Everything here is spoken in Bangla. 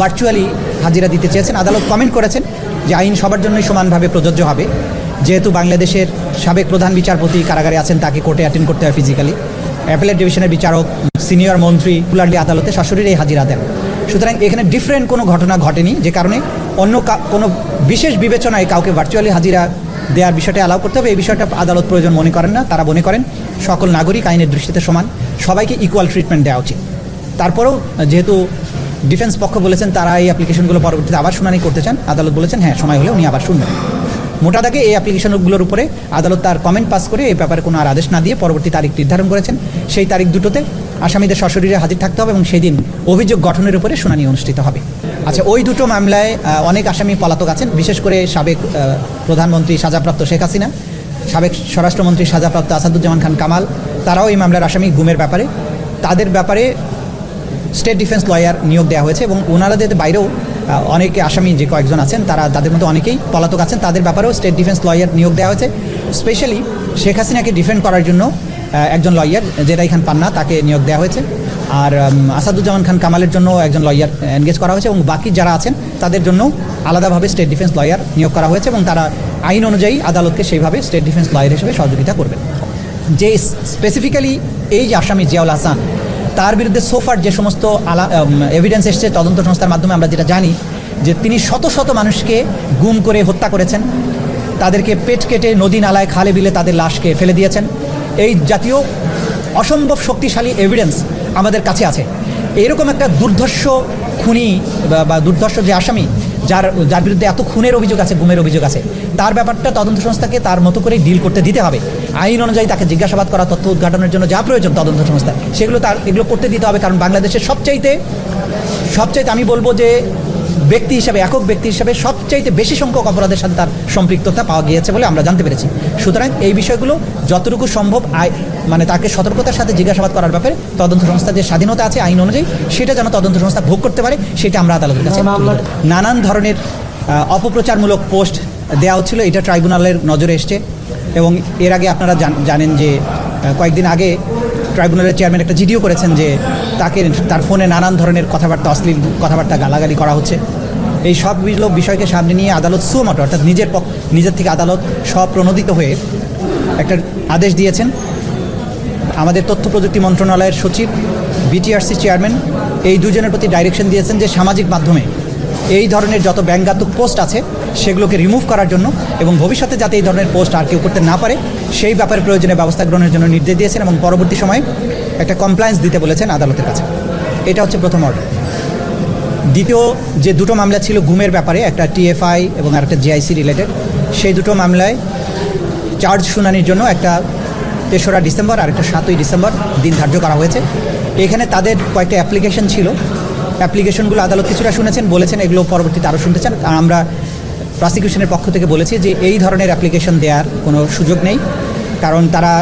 ভার্চুয়ালি হাজিরা দিতে চেয়েছেন। আদালত কমেন্ট করেছেন যে আইন সবার জন্যই সমানভাবে প্রযোজ্য হবে। যেহেতু বাংলাদেশের সাবেক প্রধান বিচারপতি কারাগারে আছেন, তাকে কোর্টে অ্যাটেন্ড করতে হয় ফিজিক্যালি অ্যাপেলেট ডিভিশনের বিচারক সিনিয়র মন্ত্রী পুলারলি আদালতে সশরীরে হাজিরা দেন। সুতরাং এখানে ডিফারেন্ট কোনো ঘটনা ঘটেনি, যে কারণে অন্য কোনো বিশেষ বিবেচনায় কাউকে ভার্চুয়ালি হাজিরা দেওয়ার বিষয়টা অ্যালাউ করতে হবে। এই বিষয়টা আদালত প্রয়োজন মনে করেন না, তারা মনে করেন সকল নাগরিক আইনের দৃষ্টিতে সমান, সবাইকে ইকুয়াল ট্রিটমেন্ট দেওয়া উচিত। তারপরেও যেহেতু ডিফেন্স পক্ষ বলেছেন তারা এই অ্যাপ্লিকেশনগুলো পরবর্তীতে আবার শুনানি করতে চান। আদালত বলেছেন হ্যাঁ সময় হলে উনি আবার শুনবেন। মোটা দাগে এই অ্যাপ্লিকেশনগুলোর উপরে আদালত তার কমেন্ট পাস করে এই ব্যাপারে কোনো আর আদেশ না দিয়ে পরবর্তী তারিখ নির্ধারণ করেছেন। সেই তারিখ দুটোতে আসামিদের সশরীরে হাজির থাকতে হবে এবং সেই দিন অভিযোগ গঠনের উপরে শুনানি অনুষ্ঠিত হবে। আচ্ছা ওই দুটো মামলায় অনেক আসামি পলাতক আছেন, বিশেষ করে সাবেক প্রধানমন্ত্রী সাজাপ্রাপ্ত শেখ হাসিনা, সাবেক স্বরাষ্ট্রমন্ত্রী সাজাপ্রাপ্ত আসাদুজ্জামান খান কামাল, তারাও এই মামলার আসামি গুমের ব্যাপারে। তাদের ব্যাপারে স্টেট ডিফেন্স লয়ার নিয়োগ দেওয়া হয়েছে এবং ওনারাদের বাইরেও আহ, অনেকে আসামি যে কয়েকজন আছেন তারা তাদের মধ্যে অনেকেই পলাতক আছেন। তাদের ব্যাপারেও স্টেট ডিফেন্স লয়ার নিয়োগ দেওয়া হয়েছে। স্পেশালি শেখ হাসিনাকে ডিফেন্ড করার জন্য একজন লয়ার যেটাই খান পান্না তাকে নিয়োগ দেওয়া হয়েছে। আর আসাদুজ্জামান খান কামালের জন্য একজন লয়ার এনগেজ করা হয়েছে এবং বাকি যারা আছেন তাদের জন্য আলাদাভাবে স্টেট ডিফেন্স লয়ার নিয়োগ করা হয়েছে এবং তারা আইন অনুযায়ী আদালতকে সেইভাবে স্টেট ডিফেন্স লয়ার হিসেবে সহযোগিতা করবেন। যে স্পেসিফিক্যালি এই যে আসামি জিয়াউল হাসান তার বিরুদ্ধে সোফার যে সমস্ত আলা এভিডেন্স এসছে তদন্ত সংস্থার মাধ্যমে আমরা যেটা জানি যে তিনি শত শত মানুষকে গুম করে হত্যা করেছেন। তাদেরকে পেট কেটে নদী নালায় খালে বিলে তাদের লাশকে ফেলে দিয়েছেন। এই জাতীয় অসম্ভব শক্তিশালী এভিডেন্স আমাদের কাছে আছে। এরকম একটা দুর্ধর্ষ খুনি বা- দুর্ধর্ষ যে আসামি, যার যার বিরুদ্ধে এত খুনের অভিযোগ আছে, গুমের অভিযোগ আছে, তার ব্যাপারটা তদন্ত সংস্থাকে তার মতো করে ডিল করতে দিতে হবে। আইন অনুযায়ী তাকে জিজ্ঞাসাবাদ করা তথ্য উদ্ঘাটনের জন্য যা প্রয়োজন তদন্ত সংস্থা সেগুলো তার এগুলো করতে দিতে হবে কারণ বাংলাদেশের সবচাইতে সবচাইতে আমি বলব যে ব্যক্তি হিসাবে একক ব্যক্তি হিসাবে সবচাইতে বেশি সংখ্যক অপরাধের সাথে তার সম্পৃক্ততা পাওয়া গিয়েছে বলে আমরা জানতে পেরেছি। সুতরাং এই বিষয়গুলো যতটুকু সম্ভব আই মানে তাকে সতর্কতার সাথে জিজ্ঞাসাবাদ করার ব্যাপারে তদন্ত সংস্থার যে স্বাধীনতা আছে আইন অনুযায়ী সেটা যেন তদন্ত সংস্থা ভোগ করতে পারে সেটা আমরা আদালতের কাছে নানান ধরনের অপপ্রচারমূলক পোস্ট দেওয়া হচ্ছিল এটা ট্রাইব্যুনালের নজরে এসছে। এবং এর আগে আপনারা জান- জানেন যে কয়েকদিন আগে ট্রাইব্যুনালের চেয়ারম্যান একটা জিডিও করেছেন যে তাকে তার ফোনে নানান ধরনের কথাবার্তা, অশ্লীল কথাবার্তা গালাগালি করা হচ্ছে। এই সবগুলো বিষয়কে সামনে নিয়ে আদালত সুমটো অর্থাৎ নিজের পক্ষ নিজের থেকে আদালত স্বপ্রণোদিত হয়ে একটা আদেশ দিয়েছেন। আমাদের তথ্য প্রযুক্তি মন্ত্রণালয়ের সচিব, বিটিআরসি চেয়ারম্যান, এই দুজনের প্রতি ডাইরেকশন দিয়েছেন যে সামাজিক মাধ্যমে এই ধরনের যত ব্যঙ্গাত্মক পোস্ট আছে সেগুলোকে রিমুভ করার জন্য এবং ভবিষ্যতে যাতে এই ধরনের পোস্ট আর কেউ করতে না পারে, সেই ব্যাপারে প্রয়োজনে ব্যবস্থা গ্রহণের জন্য নির্দেশ দিয়েছেন এবং পরবর্তী সময়ে একটা কমপ্লায়েন্স দিতে বলেছেন আদালতের কাছে। এটা হচ্ছে প্রথম অর্ডার দ্বিতীয় যে দুটো মামলা ছিল গুমের ব্যাপারে, একটা টিএফআই এবং আরেকটা জিআইসি রিলেটেড সেই দুটো মামলায় চার্জ শুনানির জন্য একটা তেসরা ডিসেম্বর আর একটা সাতই ডিসেম্বর দিন ধার্য করা হয়েছে। এখানে তাদের কয়েকটা অ্যাপ্লিকেশন ছিল। অ্যাপ্লিকেশনগুলো আদালত কিছুটা শুনেছেন, বলেছেন, এগুলো পরবর্তীতে আরও শুনতে চান। আমরা প্রসিকিউশনের পক্ষ থেকে বলেছে যে এই ধরনের অ্যাপ্লিকেশন দেওয়ার কোনো সুযোগ নেই কারণ তারা